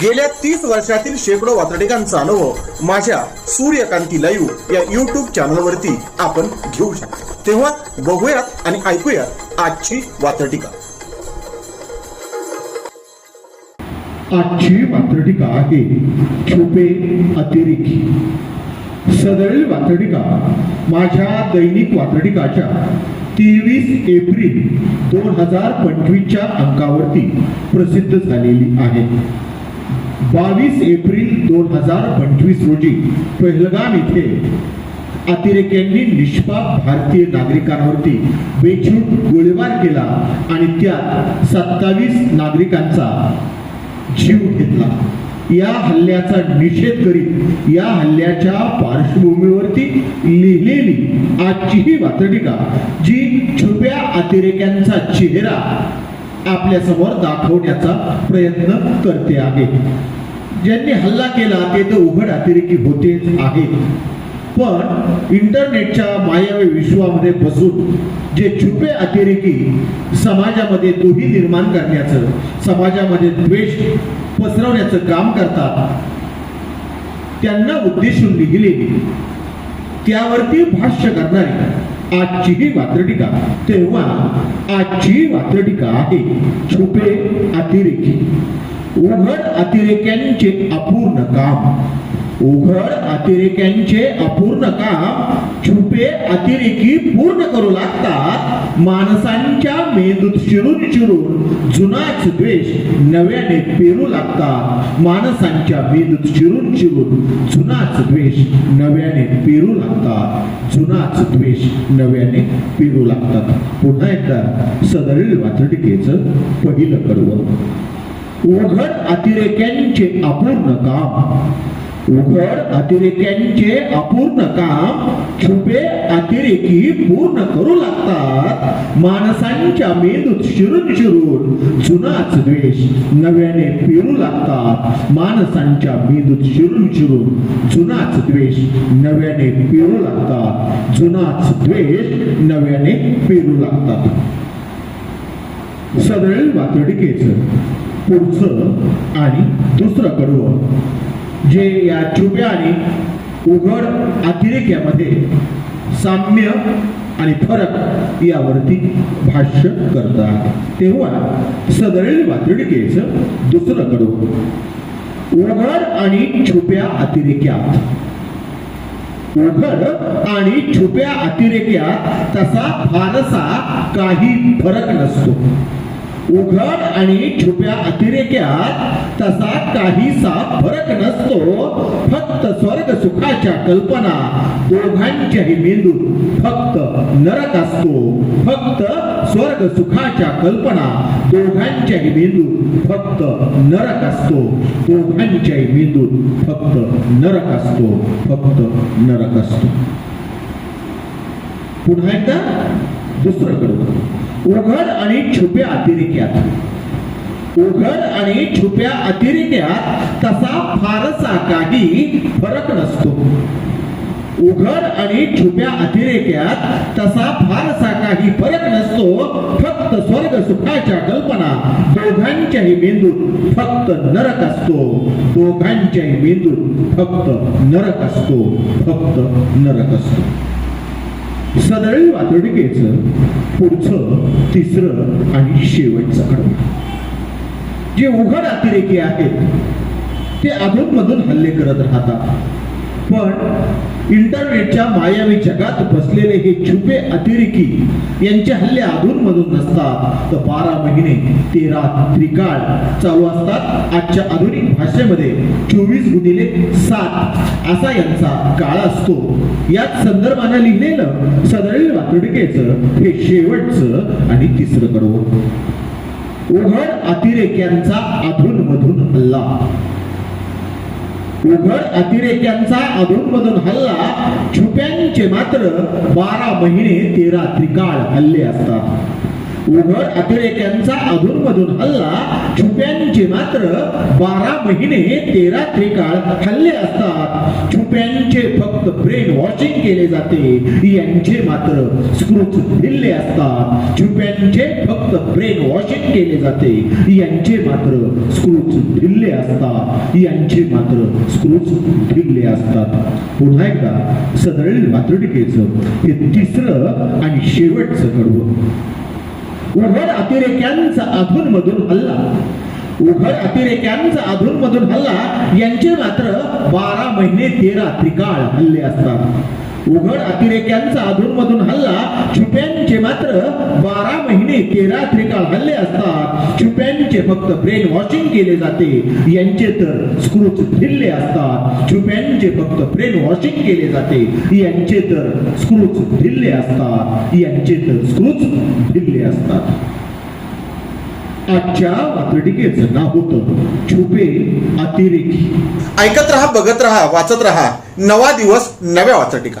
गेल्या तीस वर्षातील शेकडो वातडिकांचा अनुभव माझ्या सूर्यकांती लाईव्ह या युट्यूब चॅनलवरती आपण घेऊ शकतो. तेव्हा बघूयात आणि ऐकूयात आजची वातडिका आजची वात्रटिका आहे छुपे अतिरेकी. सदरील वात्रटिका माझ्या दैनिक वात्रटिकाच्या तेवीस एप्रिल दोन हजार पंचवीसच्या अंकावरती प्रसिद्ध झालेली आहे. बावीस एप्रिल दोन हजार पंचवीस रोजी पहलगाम येथे अतिरेक्यांनी निष्पाप भारतीय नागरिकांवरती बेछूट गोळीबार केला आणि त्यात सत्तावीस नागरिकांचा जीव घेतला. या हल्ल्याचा निषेध करीत या हल्ल्याच्या पार्श्वभूमीवरती लिहिलेली आजची ही वातडिका जी छुप्या अतिरेक्यांचा चेहरा आपल्यासमोर दाखवण्याचा प्रयत्न करते आहे. ज्यांनी हल्ला केला ते तर उघड अतिरेकी होतेच आहे. पण इंटरनेटच्या मायावी विश्वामध्ये बसून जे छुपे अतिरेकी समाजामध्ये दोही निर्माण करण्याचं समाजामध्ये द्वेष पसरवण्याचं काम करतात त्यांना उद्देशून लिहिलेली त्यावरती भाष्य करणारी आजची ही वात्रटिका तेव्हा आजची वात्रटिका आहे. छुपे अतिरेकी. उघड अतिरेक्यांचे अपूर्ण काम. उघड अतिरेक्यांचे अपूर्ण काम. अतिरेकी पूर्ण करू लागतात. माणसांच्या मेंदूत शिरून शिरून जुनाच द्वेष नव्याने पेरू लागतात. माणसांच्या मेंदूत शिरून शिरून जुनाच द्वेष नव्याने पेरू लागतात. जुनाच द्वेष नव्याने पेरू लागतात. पुन्हा एकदा सदरील वाचटिकेचं पहिलं कडवं उघड अतिरेक्यांचे अपूर्ण काम. उघड अतिरेक्यांचे अपूर्ण काम छुपे अतिरेकी पूर्ण करू लागतात. माणसांच्या मेंदूत शिरून शिरून जुनाच द्वेष नव्याने पेरू लागतात. माणसांच्या मेंदूत शिरून शिरून जुनाच द्वेष नव्याने पेरू लागतात. जुनाच द्वेष नव्याने पेरू लागतात. सदळ वातडकेच पुढचं आणि दुसरं कडवं. जे या छुप्या आणि उघड अतिरेक्यामध्ये साम्य आणि फरक यावरती भाष्य करतात. तेव्हा सदरील वातडिकेचं दुसरं कडू. उघड आणि छुप्या अतिरेक्यात. उघड आणि छुप्या अतिरेक्यात तसा फारसा काही फरक नसतो. उघड आणि छुप्या अतिरेक्यात तसा काहीसा फरक नसतो फक्त स्वर्ग सुखाच्या कल्पना दोघांच्याही मेंदूत फक्त नरक असतो. फक्त स्वर्ग सुखाच्या कल्पना दोघांच्याही मेंदूत फक्त नरक असतो. दोघांच्याही मेंदूत फक्त नरक असतो फक्त नरक असतो. पुन्हा एकदा दुसरं करू. उघड आणि छुप्या अतिरेक्यात. उघड आणि छुप्या अतिरेक्यात तसा फारसा काही फरक नसतो. उघड आणि छुप्या अतिरेक्यात तसा फारसा काही फरक नसतो फक्त स्वर्ग सुखाच्या कल्पना दोघांच्याही मेंदूत फक्त नरक असतो. दोघांच्याही मेंदूत फक्त नरक असतो फक्त नरक असतो. सदळी वातडिकेचं पुढचं तिसरं आणि शेवटचं कडवं जे उघड अतिरेकी आहेत ते अधूनमधून हल्ले करत राहतात. पण इंटरनेटच्या मायावी जगात बसलेले हे छुपे अतिरेकी यांचे हल्ले अधूनमधून नसतात. तर बारा महिने तेरा त्रिकाळ चालू असतात. आजच्या आधुनिक भाषेमध्ये चोवीस गुणिले सात असा यांचा काळ असतो. याच संदर्भाने लिहिलेलं सदळील वातुडिकेचं हे शेवटचं आणि तिसरं कडवं. उघड अतिरेक्यांचा अधून मधून हल्ला उघड अतिरेक्यांचा अधूनमधून हल्ला. छुप्यांचे मात्र बारा महिने तेरा त्रिकाळ हल्ले असतात. उघड अतिरेक्यांचा अधूनमधून हल्ला छुप्यांचे मात्र बारा महिने तेरा त्रिकाळ हल्ले असतात. छुप्यांचे फक्त ब्रेन वॉशिंग केले जाते. यांचे मात्र स्क्रूच ढिल्ले असतात. छुप्यांचे फक्त ब्रेन वॉशिंग केले जाते. यांचे मात्र स्क्रूच दिल्ले असतात. यांचे मात्र स्क्रूच ढिल्ले असतात. पुन्हा एकदा सदळील मातृटिकेचं हे तिसरं आणि शेवटचं कडवं उघड अतिरेक्यांचा अधूनमधून हल्ला. उघड अतिरेक्यांचा अधूनमधून हल्ला यांचे मात्र बारा महिने तेरा त्रिकाळ हल्ले असतात. उघड अतिरेक्यांचा अधूनमधून हल्ला छुप्यांचे मात्र बारा महिने तेरा त्रिकाळ हल्ले असतात. यांचे फक्त ब्रेन वॉशिंग केले जाते. यांचे तर स्क्रूच फिरले असतात. छुप्यांचे फक्त ब्रेन वॉशिंग केले जाते. यांचे तर स्क्रूच ढिल्ले असतात. यांचे तर स्क्रूच फिरले असतात. आजच्या वात्रटिकेचं नाव होतं छुपे अतिरेकी. ऐकत रहा बघत रहा वाचत रहा. नवा दिवस नव्या वाचटिका